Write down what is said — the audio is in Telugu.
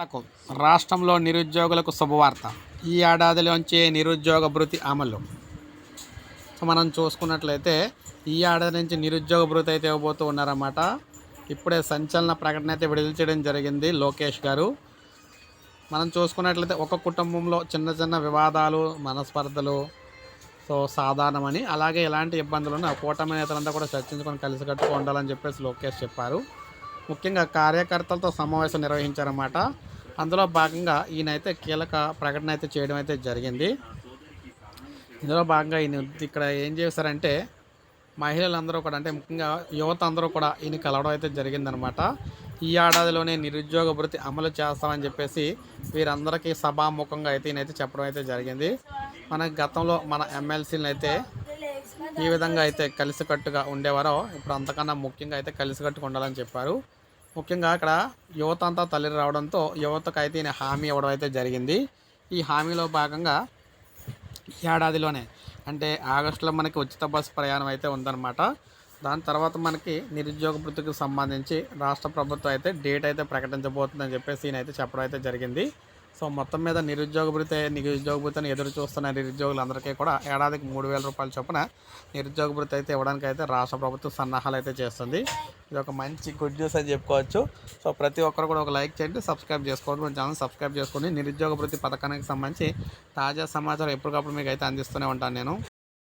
లకు రాష్ట్రంలో నిరుద్యోగులకు శుభవార్త. ఈ ఏడాదిలోంచి నిరుద్యోగ భృతి అమలు. సో మనం చూసుకున్నట్లయితే ఈ ఏడాది నుంచి నిరుద్యోగ భృతి అయితే ఇవ్వబోతూ ఉన్నారన్నమాట. ఇప్పుడే సంచలన ప్రకటన అయితే విడుదల చేయడం జరిగింది లోకేష్ గారు. మనం చూసుకున్నట్లయితే ఒక కుటుంబంలో చిన్న చిన్న వివాదాలు మనస్పర్ధలు సో సాధారణమని అలాగే ఎలాంటి ఇబ్బందులు ఉన్నా కూటమి నేతలంతా కూడా చర్చించుకొని కలిసికట్టుగా ఉండాలని చెప్పేసి లోకేష్ చెప్పారు. ముఖ్యంగా కార్యకర్తలతో సమావేశం నిర్వహించారన్నమాట. అందులో భాగంగా ఈయనైతే కీలక ప్రకటన అయితే చేయడం అయితే జరిగింది. ఇందులో భాగంగా ఈయన ఇక్కడ ఏం చేశారంటే మహిళలందరూ కూడా అంటే ముఖ్యంగా యువత అందరూ కూడా ఈయన కలవడం అయితే జరిగిందనమాట ఈ ఏడాదిలోనే నిరుద్యోగ భృతి అమలు చేస్తామని చెప్పేసి వీరందరికీ సభాముఖంగా అయితే ఈయనైతే చెప్పడం అయితే జరిగింది. మన గతంలో మన ఎమ్మెల్సీలను అయితే ఈ విధంగా అయితే కలిసికట్టుగా ఉండేవారో ఇప్పుడు అంతకన్నా ముఖ్యంగా అయితే కలిసికట్టుగా ఉండాలని చెప్పారు. ముఖ్యంగా అక్కడ యువత అంతా తల్లి రావడంతో యువతకు అయితే ఈయన హామీ ఇవ్వడం అయితే జరిగింది. ఈ హామీలో భాగంగా ఏడాదిలోనే అంటే ఆగస్టులో మనకి ఉచిత బస్సు ప్రయాణం అయితే ఉందన్నమాట. దాని తర్వాత మనకి నిరుద్యోగ వృత్తికి సంబంధించి రాష్ట్ర ప్రభుత్వం అయితే డేట్ అయితే ప్రకటించబోతుందని చెప్పేసి ఈయన అయితే చెప్పడం అయితే జరిగింది. సో మొత్తం మీద నిరుద్యోగ భృతి నిరుద్యోగ భృతిని ఎదురు చూస్తున్న నిరుద్యోగులందరికీ కూడా ఏడాదికి మూడు వేల రూపాయల చొప్పున నిరుద్యోగ భృతి అయితే ఇవ్వడానికి అయితే రాష్ట్ర ప్రభుత్వం సన్నాహాలు అయితే చేస్తుంది. ఇది ఒక మంచి గుడ్ న్యూస్ అని చెప్పుకోవచ్చు. సో ప్రతి ఒక్కరు కూడా ఒక లైక్ చేయండి సబ్స్క్రైబ్ చేసుకోండి మన ఛానల్ సబ్స్క్రైబ్ చేసుకోండి. నిరుద్యోగ భృతి పథకానికి సంబంధించి తాజా సమాచారం ఎప్పటికప్పుడు మీకు అయితే అందిస్తూనే ఉంటాను నేను.